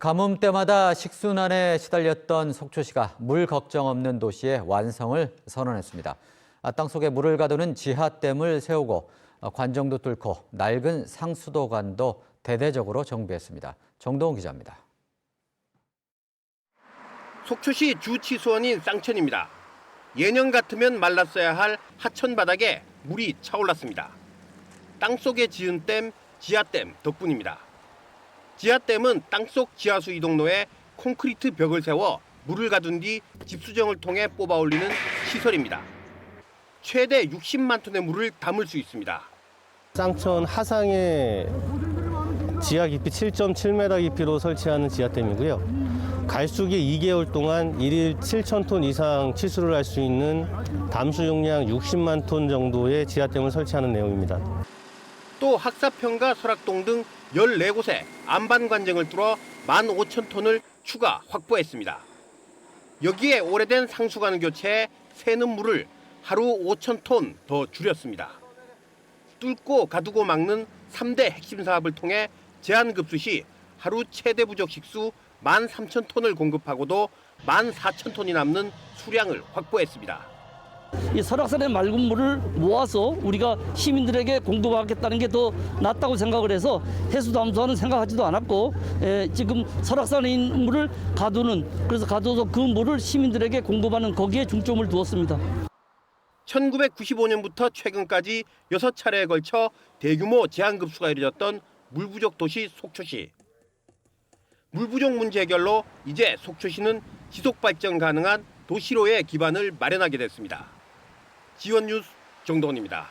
가뭄 때마다 식순환에 시달렸던 속초시가 물 걱정 없는 도시의 완성을 선언했습니다. 아, 땅속에 물을 가두는 지하댐을 세우고 아, 관정도 뚫고 낡은 상수도관도 대대적으로 정비했습니다. 정동훈 기자입니다. 속초시 주치수원인 쌍천입니다. 예년 같으면 말랐어야 할 하천 바닥에 물이 차올랐습니다. 땅속에 지은 댐 지하댐 덕분입니다. 지하댐은 땅속 지하수 이동로에 콘크리트 벽을 세워 물을 가둔 뒤 집수정을 통해 뽑아 올리는 시설입니다. 최대 60만 톤의 물을 담을 수 있습니다. 쌍천 하상에 지하 깊이 7.7m 깊이로 설치하는 지하댐이고요. 갈수기 2개월 동안 일일 7천 톤 이상 치수를 할 수 있는 담수 용량 60만 톤 정도의 지하댐을 설치하는 내용입니다. 또 학사평과 설악동 등 14곳에 안반 관정을 뚫어 15,000톤을 추가 확보했습니다. 여기에 오래된 상수관 교체에 새는 물을 하루 5,000톤 더 줄였습니다. 뚫고 가두고 막는 3대 핵심 사업을 통해 제한급수 시 하루 최대 부족 식수 13,000톤을 공급하고도 14,000톤이 남는 수량을 확보했습니다. 이 설악산의 맑은 물을 모아서 우리가 시민들에게 공급하겠다는 게 더 낫다고 생각을 해서 해수 담수하는 생각하지도 않았고 에, 지금 설악산에 있는 물을 가두는 그래서 가둬서 그 물을 시민들에게 공급하는 거기에 중점을 두었습니다. 1995년부터 최근까지 6차례에 걸쳐 대규모 제한급수가 이뤄졌던 물부족 도시 속초시. 물부족 문제 해결로 이제 속초시는 지속 발전 가능한 도시로의 기반을 마련하게 됐습니다. 지원 뉴스 정동원입니다.